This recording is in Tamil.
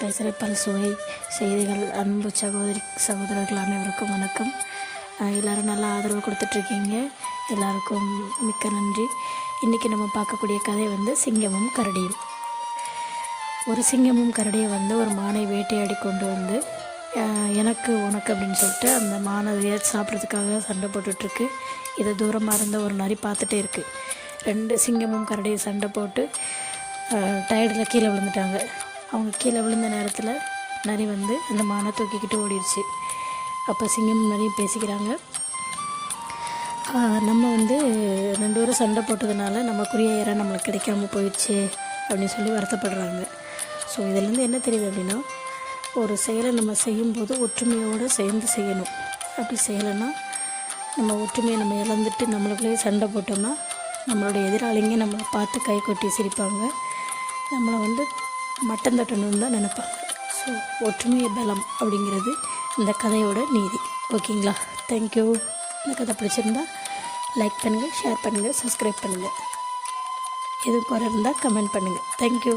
பேசுகிற பல் சுவை செய்திகள் அன்பு சகோதரி சகோதரர்கள் அனைவருக்கும் வணக்கம். எல்லோரும் எல்லாரும் நல்லா ஆதரவு கொடுத்துட்ருக்கீங்க. எல்லாருக்கும் மிக்க நன்றி. இன்றைக்கி நம்ம பார்க்கக்கூடிய கதை வந்து சிங்கமும் கரடியும். ஒரு சிங்கமும் கரடியும் வந்து ஒரு மானை வேட்டையாடி கொண்டு வந்து எனக்கு உனக்கு அப்படின்னு சொல்லிட்டு அந்த மானை சாப்பிட்றதுக்காக சண்டை போட்டுட்ருக்கு. இதை தூரமாக இருந்த ஒரு நரி பார்த்துட்டே இருக்குது ரெண்டு சிங்கமும் கரடியும் சண்டை போட்டு டயர்டில் கீழே விழுந்துட்டாங்க. அவங்க கீழே விழுந்த நேரத்தில் நரி வந்து அந்த மானை தூக்கிக்கிட்டு ஓடிடுச்சு. அப்போ சிங்கம் நிறைய பேசிக்கிறாங்க. நம்ம வந்து ரெண்டு பேரும் சண்டை போட்டதுனால நமக்குரிய இடம் நம்மளுக்கு கிடைக்காம போயிடுச்சு அப்படின்னு சொல்லி வருத்தப்படுறாங்க. ஸோ இதுலேருந்து என்ன தெரியுது அப்படின்னா ஒரு செயலை நம்ம செய்யும்போது ஒற்றுமையோடு சேர்ந்து செய்யணும். அப்படி செய்யலைன்னா நம்ம ஒற்றுமையை நம்ம இழந்துட்டு நம்மளுக்குள்ளேயே சண்டை போட்டோம்னா நம்மளுடைய எதிராளிங்க நம்மளை பார்த்து கை கொட்டி சிரிப்பாங்க. நம்மளை வந்து மட்டம் தட்டணும்னு தான் நினைப்பாங்க ஸோ ஒற்றுமையை பலம் அப்படிங்கிறது இந்த கதையோட நீதி. ஓகேங்களா? தேங்க்யூ இந்த கதை பிடிச்சிருந்தா லைக் பண்ணுங்கள் ஷேர் பண்ணுங்கள் சப்ஸ்கிரைப் பண்ணுங்கள் எதுவும் குறை இருந்தால் கமெண்ட் பண்ணுங்கள் தேங்க்யூ